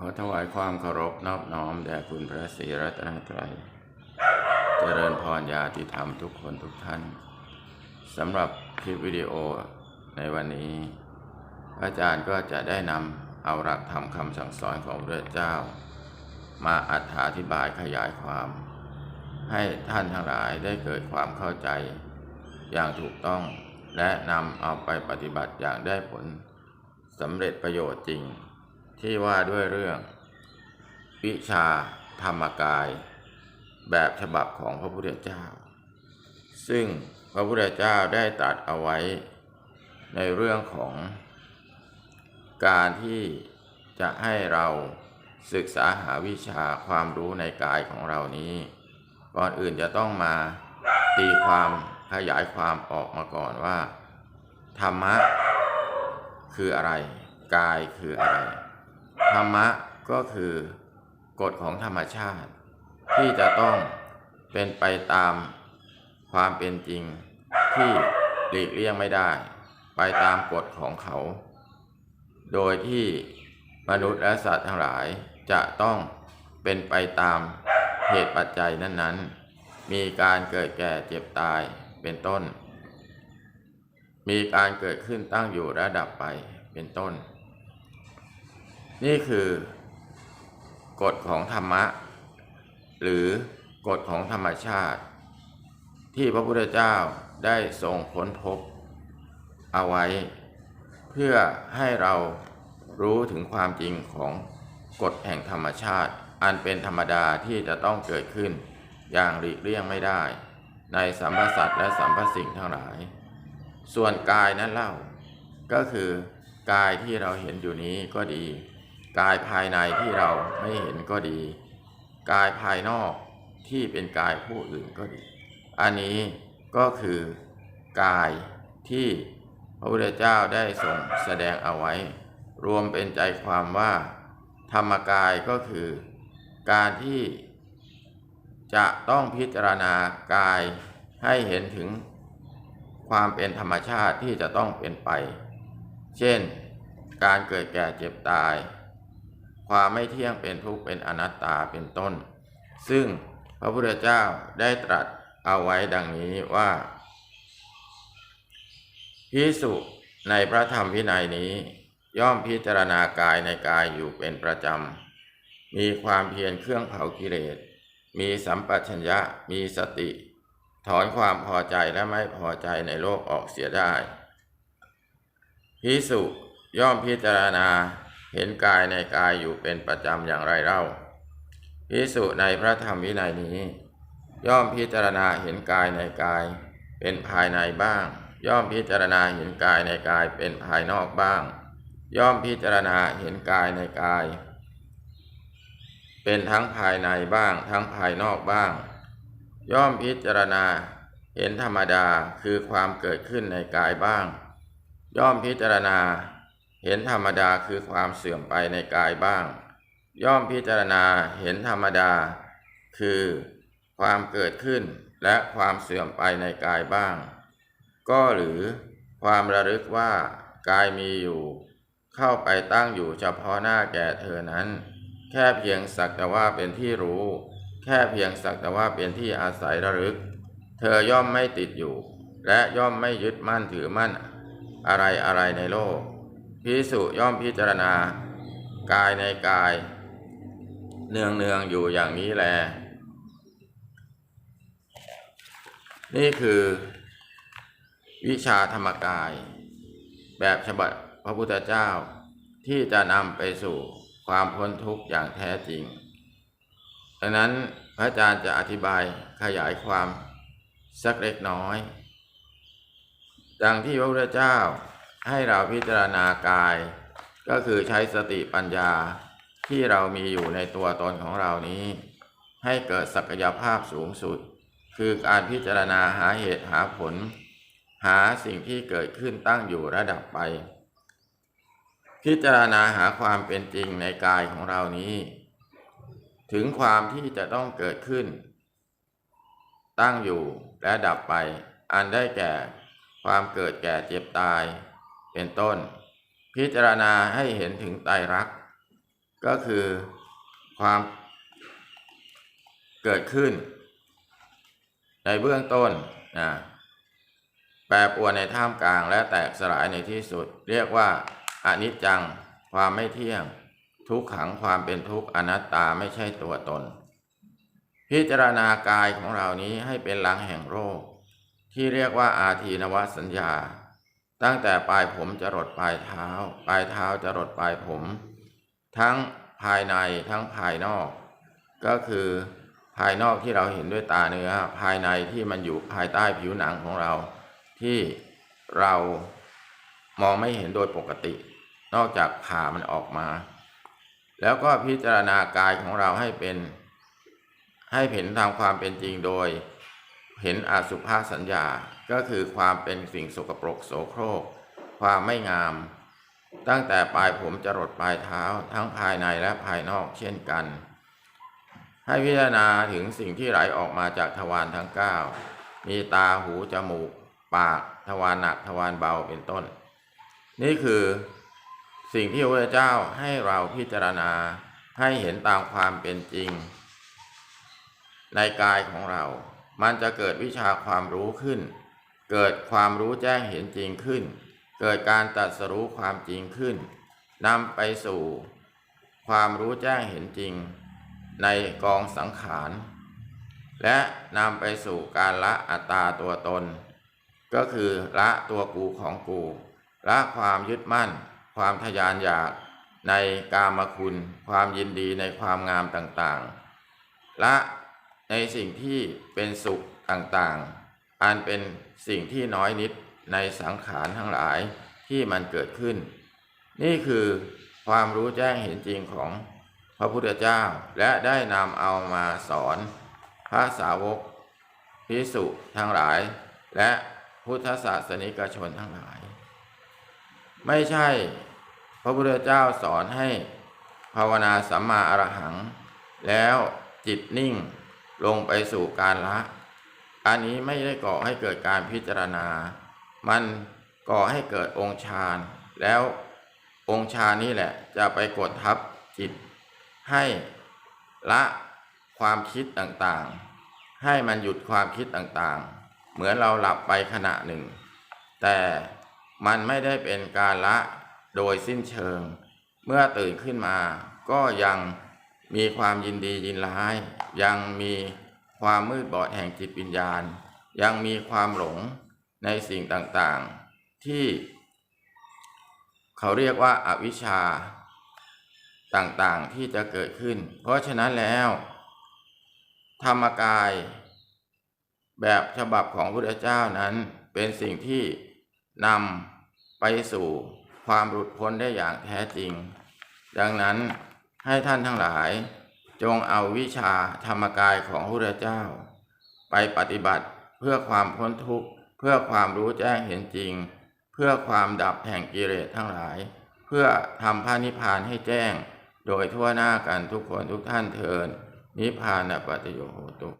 ขอถวายความเคารพนอบน้อมแด่คุณพระศรีรัตนตรัย เจริญพรญาติธรรมทุกคนทุกท่านสำหรับคลิปวิดีโอในวันนี้ อาจารย์ก็จะได้นำเอาหลักธรรมคำสั่งสอนของพระเจ้า มาอธิบายขยายความ ให้ท่านทั้งหลายได้เกิดความเข้าใจ อย่างถูกต้องและนำเอาไปปฏิบัติอย่างได้ผลสำเร็จประโยชน์จริง ที่ว่าด้วยเรื่อง วิชาธรรมกาย แบบฉบับของพระพุทธเจ้า ซึ่งพระพุทธเจ้าได้ตรัสเอาไว้ ในเรื่องของ การที่จะให้เราศึกษาหาวิชาความรู้ในกายของเรานี้ ก่อนอื่นจะต้องมาตีความขยายความออกมาก่อนว่า ธรรมะ คืออะไร กายคืออะไร ธรรมะก็คือกฎของธรรมชาติ ที่จะต้องเป็นไปตามความเป็นจริงที่หลีกเลี่ยงไม่ได้ ไปตามกฎของเขา โดยที่มนุษย์และสัตว์ทั้งหลายจะต้องเป็นไปตามเหตุปัจจัยนั้น ๆ มีการเกิดแก่เจ็บตายเป็นต้น มีการเกิดขึ้นตั้งอยู่และดับไปเป็นต้น นี่คือกฎของธรรมะ หรือกฎของธรรมชาติ ที่พระพุทธเจ้าได้ทรงค้นพบ เอาไว้ เพื่อให้เรารู้ถึงความจริงของกฎแห่งธรรมชาติ อันเป็นธรรมดาที่จะต้องเกิดขึ้น อย่างหลีกเลี่ยงไม่ได้ ในสัมพสัตว์และสัมพสิ่งทั้งหลาย ส่วนกายนั้นเล่า ก็คือกายที่เราเห็นอยู่นี้ก็ดี กายภายในที่เราไม่เห็นก็ดี กายภายนอกที่เป็นกายผู้อื่นก็ดี อันนี้ก็คือกายที่พระพุทธเจ้าได้ทรงแสดงเอาไว้ รวมเป็นใจความว่า ธรรมกายก็คือ การที่จะต้องพิจารณากายให้เห็นถึงความเป็นธรรมชาติที่จะต้องเป็นไป เช่น การเกิดแก่เจ็บตาย ความไม่เที่ยงเป็นทุกข์เป็นอนัตตาเป็นต้น ซึ่งพระพุทธเจ้าได้ตรัสเอาไว้ดังนี้ว่าพิสุในพระธรรมวินัยนี้ ย่อมพิจารณากายในกายอยู่เป็นประจำ มีความเพียรเครื่องเผากิเลส มีสัมปชัญญะ มีสติ ถอนความพอใจและไม่พอใจในโลกออกเสียได้พิสุย่อมพิจารณา เห็นกายในกายอยู่เป็นประจำอย่างไรเล่าพิสุในพระธรรมวินัยนี้ ย่อมพิจารณาเห็นกายในกาย เป็นภายในบ้าง ย่อมพิจารณาเห็นกายในกายเป็นภายนอกบ้าง ย่อมพิจารณาเห็นกายในกาย เป็นทั้งภายในบ้าง ทั้งภายนอกบ้าง ย่อมพิจารณาเห็นธรรมดาคือความเกิดขึ้นในกายบ้าง ย่อมพิจารณา เห็นธรรมดาคือความเสื่อมไปในกายบ้าง ย่อมพิจารณาเห็นธรรมดา คือความเกิดขึ้นและความเสื่อมไปในกายบ้าง ก็หรือความระลึกว่ากายมีอยู่ เข้าไปตั้งอยู่เฉพาะหน้าแก่เธอนั้น แค่เพียงสักแต่ว่าเป็นที่รู้ แค่เพียงสักแต่ว่าเป็นที่อาศัยระลึก เธอย่อมไม่ติดอยู่ และย่อมไม่ยึดมั่นถือมั่น อะไรอะไรในโลก พิสุย่อมพิจารณา กายในกาย เนืองเนืองอยู่อย่างนี้แล นี่คือ วิชาธรรมกาย แบบฉบับพระพุทธเจ้าที่จะนำไปสู่ความพ้นทุกข์อย่างแท้จริง ดังนั้นพระอาจารย์จะอธิบายขยายความสักเล็กน้อย ดังที่พระพุทธเจ้า ให้เราพิจารณากาย ก็คือใช้สติปัญญาที่เรามีอยู่ในตัวตนของเรานี้ ให้เกิดศักยภาพสูงสุด คือการพิจารณาหาเหตุหาผล หาสิ่งที่เกิดขึ้นตั้งอยู่ระดับไป พิจารณาหาความเป็นจริงในกายของเรานี้ ถึงความที่จะต้องเกิดขึ้น ตั้งอยู่และดับไป อันได้แก่ความเกิดแก่เจ็บตาย เป็นต้น พิจารณาให้เห็นถึงไตรลักษณ์ก็คือความเกิดขึ้น ในเบื้องต้นนะแปรปรวนในท่ามกลางและแตกสลายในที่สุด เรียกว่าอนิจจังความไม่เที่ยง ทุกขังความเป็นทุกข์อนัตตาไม่ใช่ตัวตน พิจารณากายของเรานี้ให้เป็นหลังแห่งโรค ที่เรียกว่าอาทีนวสัญญา ตั้งแต่ปลายผมจะรดปลายเท้า ปลายเท้าจะรดปลายผม ทั้งภายในทั้งภายนอก ก็คือภายนอกที่เราเห็นด้วยตาเนื้อ ภายในที่มันอยู่ภายใต้ผิวหนังของเรา ที่เรามองไม่เห็นโดยปกติ นอกจากผ่ามันออกมา แล้วก็พิจารณากายของเราให้เป็น ให้เห็นตามความเป็นจริงโดย เห็นอสุภาสัญญา ก็คือความเป็นสิ่งสกปรกโสโครก ความไม่งาม ตั้งแต่ปลายผมจรดปลายเท้าทั้งภายในและภายนอกเช่นกัน ให้พิจารณาถึงสิ่งที่ไหลออกมาจากทวารทั้ง9มีตาหูจมูก ปากทวารหนักทวารเบาเป็นต้น นี่คือสิ่งที่พระเจ้าให้เราพิจารณาให้เห็นตามความเป็นจริง ในกายของเรา มันจะเกิดวิชาความรู้ขึ้น เกิดความรู้แจ้งเห็นจริงขึ้น เกิดการตรัสรู้ความจริงขึ้นนำไปสู่ความรู้แจ้งเห็นจริงในกองสังขาร และนำไปสู่การละอัตตาตัวตน ก็คือละตัวกูของกู ละความยึดมั่น ความทยานอยากในกามคุณ ความยินดีในความงามต่างๆ ละในสิ่งที่เป็นสุขต่างๆ อันเป็น สิ่งที่น้อยนิดในสังขารทั้งหลายที่มันเกิดขึ้น นี่คือความรู้แจ้งเห็นจริงของพระพุทธเจ้าและได้นำเอามาสอนพระสาวกพิสุทั้งหลาย และพุทธศาสนิกชนทั้งหลาย ไม่ใช่พระพุทธเจ้าสอนให้ภาวนาสัมมาอรหัง แล้วจิตนิ่งลงไปสู่การละ อันนี้ไม่ได้ก่อให้เกิดการพิจารณา มันก่อให้เกิดองค์ฌาน แล้วองค์ฌานนี้แหละ จะไปกดทับจิต ให้ละความคิดต่างๆ ให้มันหยุดความคิดต่างๆ เหมือนเราหลับไปขณะหนึ่ง แต่มันไม่ได้เป็นการละโดยสิ้นเชิง เมื่อตื่นขึ้นมาก็ยังมีความยินดียินร้าย ยังมี ความมืดบอดแห่งจิตวิญญาณ ยังมีความหลงในสิ่งต่างๆ ที่เขาเรียกว่าอาวิชชาต่างๆที่จะเกิดขึ้น เพราะฉะนั้นแล้ว ธรรมกาย แบบฉบับของพระพุทธเจ้านั้นเป็นสิ่งที่นำไปสู่ความหลุดพ้นได้อย่างแท้จริง ดังนั้นให้ท่านทั้งหลาย จงเอาวิชาธรรมกายของพระเจ้า ไปปฏิบัติเพื่อความพ้นทุกข์เพื่อความรู้แจ้งเห็นจริง เพื่อความดับแห่งกิเลสทั้งหลาย เพื่อทำพระนิพพานให้แจ้ง โดยทั่วหน้ากันทุกคนทุกท่านเทินนิพพานปัจจโยโหตุ